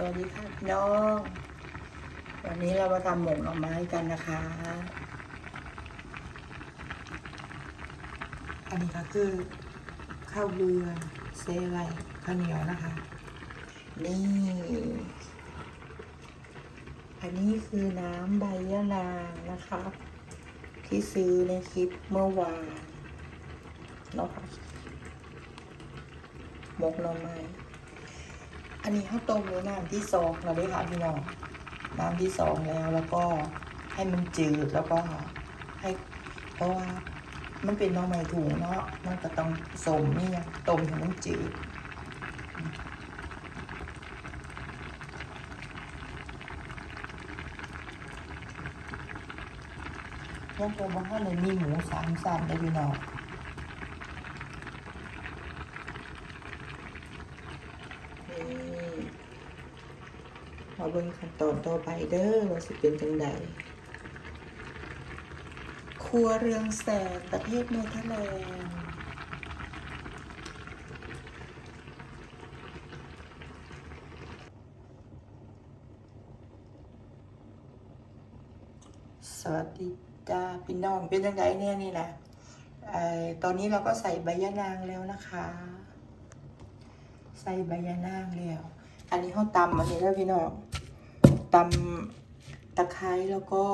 สวัสดีค่ะพี่น้อง วันนี้เรามาทำหมกหน่อไม้กันนะคะ อันนี้ก็คือข้าวเบือเซไรข้าวเหนียวนะคะ นี่ อันนี้คือน้ำใบยะนางนะคะ ที่ซื้อในคลิปเมื่อวานเนาะค่ะหมกหน่อไม้ อันนี้ข้าวต้มนน้ำที่สองแล้วด้วยค่ะพี่น้องน้ำที่สองแล้วแล้วก็ให้มันจืดแล้วก็ให้เพราะว่ามันเป็นน้องใหม่ถุงเนาะมันก็ต้องสมนี่ยังต้มให้มันจืดยังคงว่าถ้าในมีหมูสามสันได้พี่น้องนี่มา เบิ่งขั้นตอนต่อไปเด้อว่าสิเป็นจังใดครัวเรืองแสงประเทศเนเธอร์แลนด์สวัสดีจ้าพี่น้องเป็นจังใดเนี่ยนี่นะตอนนี้เราก็ใส่ใบยะนางแล้วนะคะ ใส่ใบยะนางแล้ว อันนี้เขาตำอันนี้แล้วพี่น้องำตะไคร้แล้วก็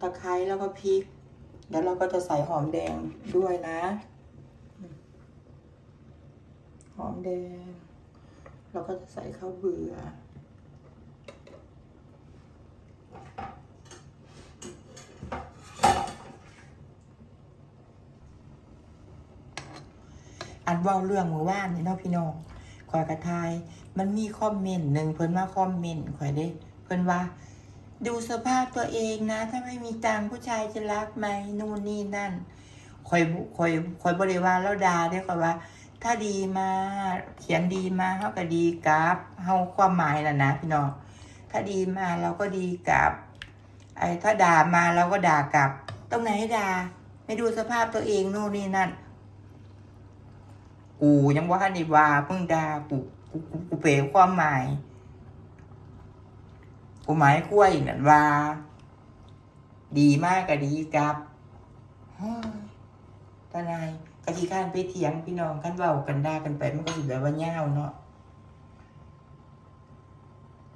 ตะไคร้แล้วก็พริกเดี๋ยวเราก็จะใส่หอมแดงด้วยนะ หอมแดง เราก็จะใส่ข้าวเบื่ออันว่าเรื่องเมื่อวานนี่เนาะพี่น้องข่อยกระทาย มันมีคอมเมนต์หนึ่งเพิ่นมาคอมเมนต์ข่อยได้ เพิ่นว่า ดูสภาพตัวเองนะ ถ้าไม่มีตังผู้ชายจะรักไหมนู่นนี่นั่นข่อยบ่ข่อยข่อยบริวารแล้วดาได้ข่อยว่า ถ้าดีมาเขียนดีมาเฮาก็ดีกราฟเฮาความหมายน่ะนะพี่น้องถ้าดีมาเราก็ดีกราบไอ้ถ้าด่ามาเราก็ด่ากลับ ตรงไหนด่า ไม่ดูสภาพตัวเองนู่นนี่นั่น กูยังว่านี่ว่าเพิ่งด่ากู กูกูกูเปลความหมายกูหมายคุ้วยนั่นว่า ดีมากก็ดีกับเฮ้ยตานายกะทิข้านไปเถียงพี่น้องกันเว้ากันด่ากันไปมันก็สิแบบว่าเง่าวเนาะ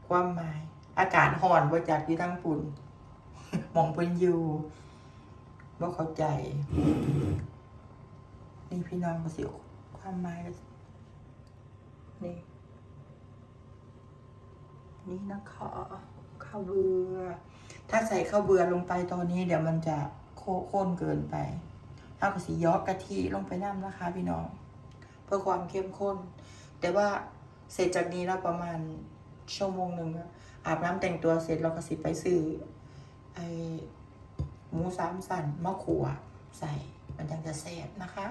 ความหมาย อากาศห่อนบ่จากที่ทั้งปุ่นมองเพิ่นอยู่บ่เข้าใจ นี่พี่น้องก็สิความหมาย นี่นี่นะคะข้าวเบือ ถ้าใส่ข้าวเบือลงไปตอนนี้ เดี๋ยวมันจะโคข้นเกินไปเอากระสียอกกะทิลงไปน้ำนะคะ พี่น้อง เพื่อความเข้มข้น แต่ว่าเสร็จจากนี้แล้วประมาณชั่วโมงหนึ่งอาบน้ำแต่งตัวเสร็จเราก็สิไปซื้อไอหมูสามสันมะขวใส่มันยังจะแซ่บนะคะ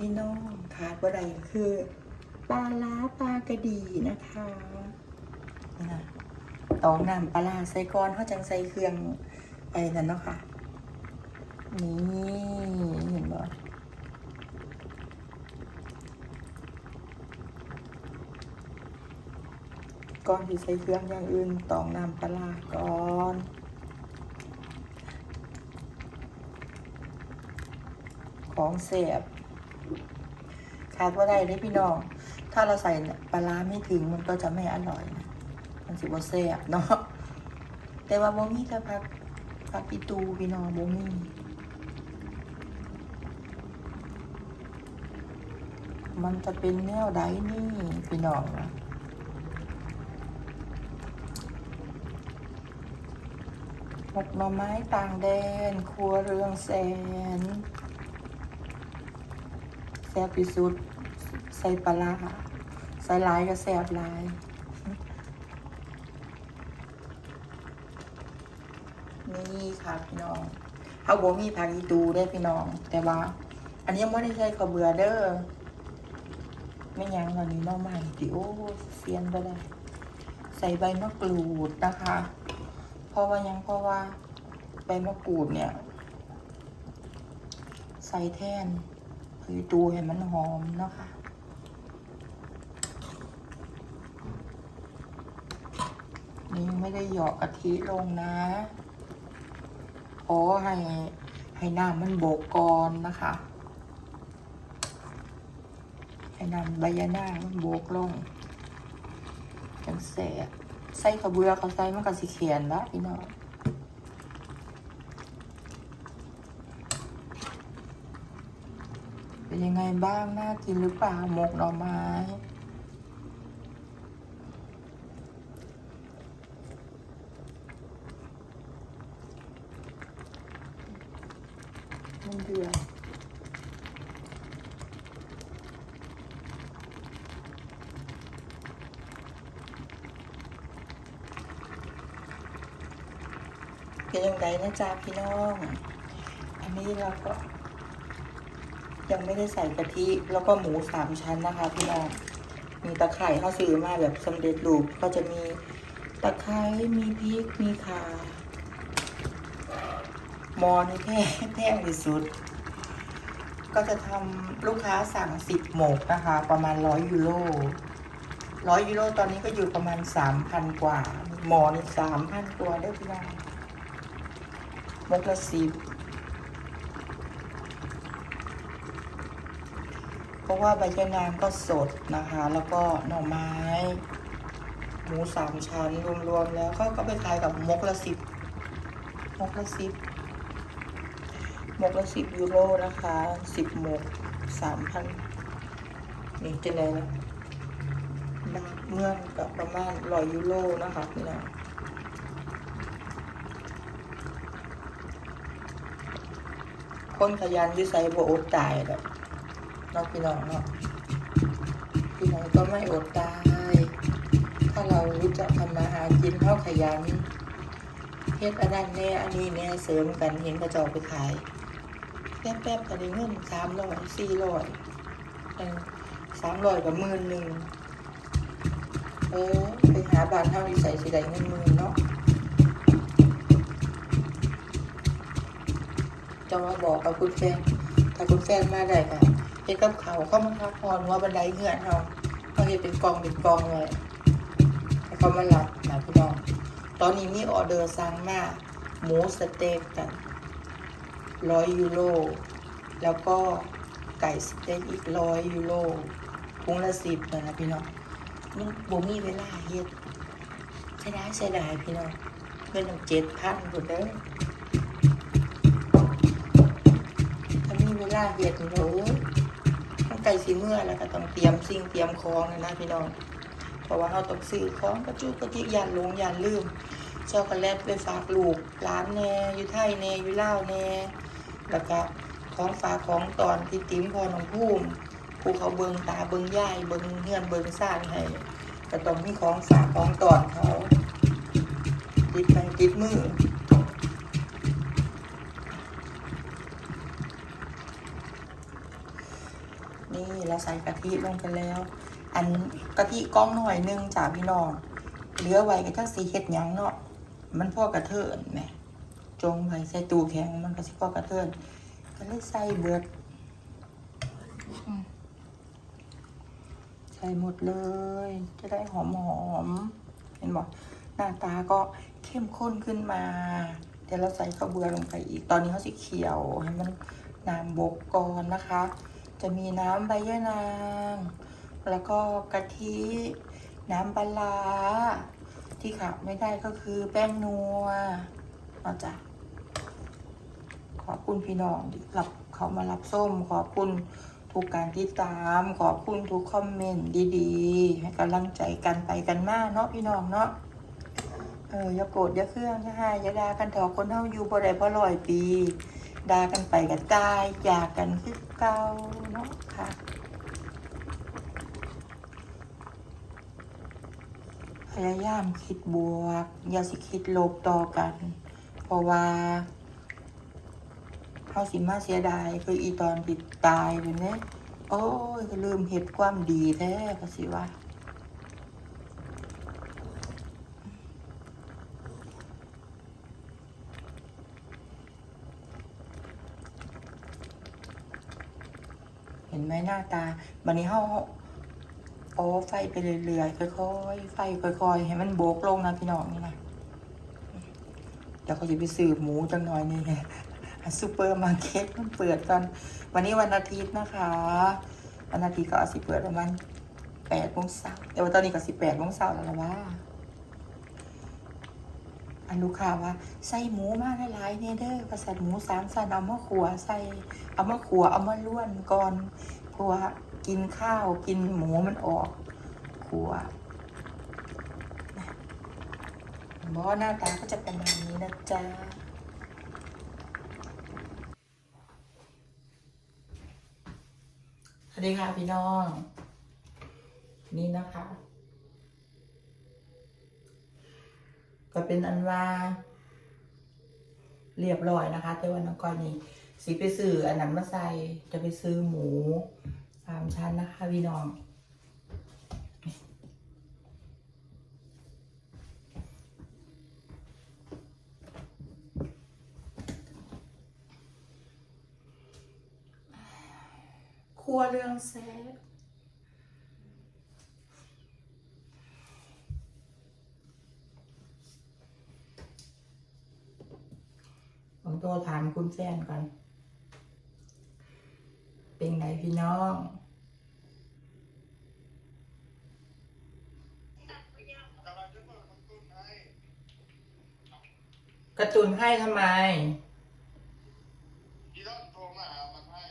พี่น้องขาดบ่ได้คือปลาล้าปลากระดีนะคะนี่นะตองน้ำปลาใส่ก้อนเขาจังใส่เครื่องอะไอ้นั่นเนาะค่ะ นี่เห็นบ่ก่อนที่ใส่เครื่องอย่างอื่นตองน้ำปลาร้าก่อนของเสียบ ขาดว่าได้ได้พี่น้อง ถ้าเราใส่ปลาร้าไม่ถึงมันก็จะไม่อร่อยนะ มันสิบ่แซ่บเนาะ แต่ว่าบ่มีแต่ผักผักอีตูพี่น้องบ่มีมันจะเป็นแนวใดนี่พี่น้องนะหมกหน่อไม้ต่างแดน ครัวเรืองแสน ซ่บที่สุด ใส่ปลาร้าใส่หลายก็แซ่บหลายนี่ค่ะพี่น้องเขาบอกมีผักอีตูได้พี่น้อง แต่ว่า อันนี้ยังไม่ได้ใส่ข้าวเบือเด้อไม่ยังตอนนี้น้องใหม่ติโอ้เซียนไปเลยใส่ใบมะกรูดนะคะ เพราะว่ายังเพราะว่าใบมะกรูดเนี่ย ใส่แท่น คือตูให้มันหอมเนาะค่ะนี่ไม่ได้หยาะกะทิลงนะขอให้ให้น้ำมันโบกก่อนนะคะ ให้น้ำใบยานามันโบกลงจังแสบใส่ขาวเบือเขาใส่มันก็สิเขียนละพี่น้อง เป็นยังไงบ้าง น่ากินหรือเปล่าหมกหน่อไม้มันเดือดเป็นยังไงนะจ๊ะพี่น้อง อันนี้เราก็ ยังไม่ได้ใส่กะทิแล้วก็หมูสามชั้นนะคะ พี่น้องมีตะไคร่เขาซื้อมาแบบสำเร็จรูปก็จะมีตะไคร้มีพริกมีข่ามอนี่แพงแพงที่สุด ก็จะทำลูกค้าสั่งสิบหมกนะคะ ประมาณร้อยยูโรร้อยยูโรตอนนี้ก็อยู่ประมาณสามพันกว่าหมอนี่สามพันกว่าได้พี่น้องหมกละสิบ เพราะว่าใบยะนางก็สดนะคะ แล้วก็หน่อไม้ หมูสามชั้นรวมๆแล้วก็ก็ไปขายกับมกละสิบมกละสิบมกละสิบยูโรนะคะสิบมกสามพันนี่จะไหนนะบาทเมื่อนกับประมาณร้อยยูโรนะคะพี่น้องคนขยันอยิ่ใส่บอดตายแบบ นาะพี่น้องเนาะพี่น้องก็ไม่อดตาย ถ้าเรารู้จักทำมาหากินเท่าขยันเฮ็ดอันนั้นแน่อันนี้แน่เสริมกันเห็นกระจอกไปขายแป๊บแป๊บๆก็ได้เงินสามร้อยสี่ร้อยสามร้อยกับหมื่นหนึ่งเออไปหาบ้านเท่าที่ใส่สิได้เงินหมื่นเนาะจะมาบอกกับคุณแฟนถ้าคุณแฟนมาได้ค่ะ เฮ็ดกับเขาวเขามาพักผ่อนว่าบันไดเงื่อนเขาเขาเฮ็ดเป็นกองเป็นกองเลยให้เขามารับนะพี่น้อง ตอนนี้มีออเดอร์สั่งมาหมูสเต็กกันร้อยยูโรแล้วก็ไก่สเต็กอีกร้อยยูโรพุงละสิบนะพี่น้องมันบ่มีเวลาเฮ็ดใช่ได้ใช่ได้พี่น้องเงินตั้งเจ็ดพันคนเด้อถ้ามีเวลาเฮ็ดนี่โอ้ยต้อง ไก่สีเมื่อแล้วก็ต้องเตรียมสิ่งเตรียมของนะนะพี่น้อง เพราะว่าเราต้องซื้อของกระจุกกระจิกยานลงยานลืมช็อกโกแลตไปฝากลูกร้านแน่อยู่ไทยแน่อยู่ลาวแน่แล้วก็ของฝากของตอนที่ติ๋มพอน้องภูมิผู้เขาเบิงตาเบิงยายเบิงเฮือนเบิงซ่านให้ก็ต้องมีของฝากของตอนเขาติดไปติดมือ นี่ เราใส่กะทิลงไปแล้ว อันกะทิก้องหน่อยหนึงจ้าพี่น้องเหลือไว้ก็จักสีเฮ็ดยังเนาะมันพ่อกระเทินแหมจงไว้ใส่ตู้แข็งมันก็สิพ่อกระเทินก็เลยใส่เบิดอืมใส่หมดเลย จะได้หอมหอมเห็นบอกหน้าตาก็เข้มข้นขึ้นมา เดี๋ยวเราใส่ข้าวเบือลงไปอีก ตอนนี้เขาสิเขียวให้มันน้ำบกก่อนนะคะ จะมีน้ำใบยะนาง แล้วก็กะทิ น้ำปลา ที่ขาดไม่ได้ก็คือแป้งนัวเอาจ้ะขอบคุณพี่น้องที่รับเขามารับส้ม ขอบคุณทุกการติดตาม ขอบคุณทุกคอมเมนต์ดีๆ ให้กำลังใจกันไปกันมากเนาะพี่น้องเนาะเอออย่าโกรธอย่าเครื่องนะคะอย่าด่ากันเถอะคนเฮาอยู่บ่ได้เพราะร้อยปี ด่ากันไปกันตายจากกันคือเก่าเนาะค่ะพยายามคิดบวก อย่าสิคิดลบต่อกัน เพราะว่าเฮาสิมาเสียดายคืออีตอนติดตายเป็นเนี้โอ้ยลืมเฮ็ดความดีแท้ก็สิว่า ไหมหน้าตาบันนี้เฮาโอ้ไฟไปเรื่อยๆค่อยๆไฟค่อยๆให้มันโบกลงนะพี่น้องนี่นะเดี๋ยวเขาจะไปสืบหมูจังหน่อยนี่ซูเปอร์มาร์เก็ตมันเปิดกันวันนี้วันอาทิตย์นะคะวันอาทิตย์ก็อาสิเปิดประมาณแปดโมงเช้าแต่ว่าตอนนี้ก็สิบแปดโมงเช้าแล้วละว่าอันลูกค้าว่าใส่หมูมากหลายๆเนี่ยเด้อประสันหมูสามสันเอามาขัวใส่เอามาขัวเอามาล้วนก่อน ขัวกินข้าวกินหมูมันออกขัวบอหน้าตาก็จะประมาณนี้นะจ๊ะสวัสดีค่ะพี่น้อง นี่นะคะ ก็เป็นอันว่า เรียบร้อยนะคะ แต่ว่าน้องก้อยนี่ สิไปซื้ออันนั้นมาใส่จะไปซื้อหมูสามชั้นนะคะพี่น้อง ครัวเรื่องแซ่บผมตัวถามคุณแฟนก่อน เป็นไงพี่น้องกระตุนให้ทำไมพี่ต้องโทรมาหามันให้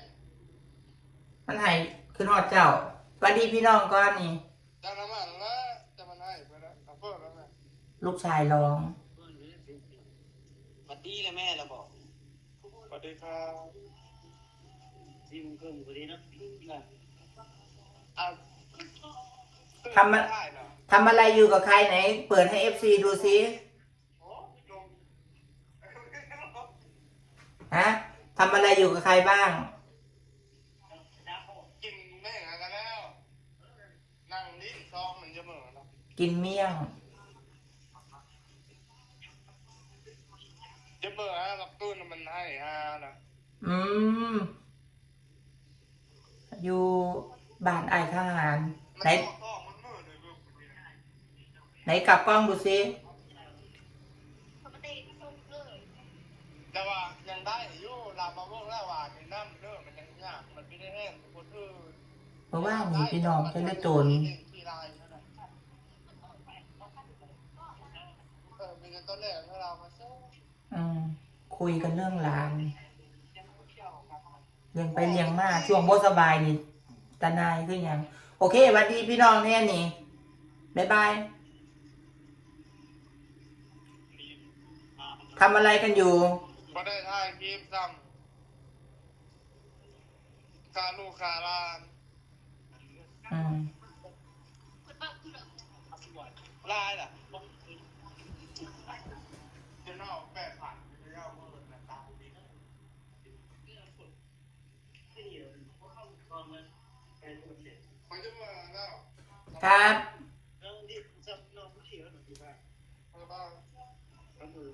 มันให้ขึ้นหอดเจ้าสวัสดีพี่น้องก่อนนี่จะน้ำมันแล้วจะมันให้ไปแล้วเอาเพิ่มแล้วไงลูกชายร้องสวัสดีเลยแม่เราบอกสวัสดีครับ ซิมเครื่องพอดีนะนะอะทำมาได้เหรอทำอะไรอยู่กับใครไหน เปิดให้เอฟซีดูซิโอ้ลงฮะทำอะไรอยู่กับใครบ้างกินแม่งกันแล้วนั่งลิ้นซองมันจะเหมือนเนาะกินเมี่ยงจะเบื่อฮะกับตุ้นมันให้ฮะนะอืม อยู่บ้านไอ้ายทหารมันไหนก็มันมืดเลยลูกไหนกลับกล้องดูซิแต่ว่ายังได้อยู่ลามาพวกแล้วว่าในน้ำเรื่องมันยังยากมันไม่ได้แห้งทุกคนอื่นเพราะว่านี่พี่น้องจะได้โจรที่ลายเท่านั้นเออเป็นต้นแรกให้เรามาสู้อืมคุยกันเรื่องร้าน เลี้ยงไปเลี้ยงมาช่วงบ่สบายนี่ตานายคือหยังโอเคสวัสดีพี่น้องเนี่ยนี่บ๊ายบายทำอะไรกันอยู่ก็ได้ถ่ายคลิปซ้ำคาลูกคาลาน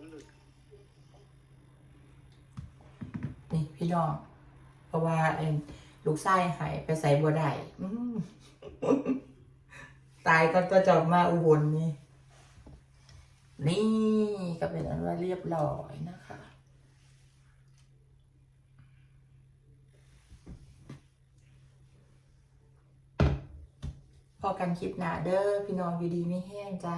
หลุดนี่พี่น้อง เพราะว่าเอ็นลูกไส้หายไปใส่บัวได้ตายก็จะจอบมาอุบลนี่ นี่ก็เป็นอันว่าเรียบร้อยนะคะ พอกันคลิปหนาเด้อพี่น้องอยู่ดีไม่แห้งจ้า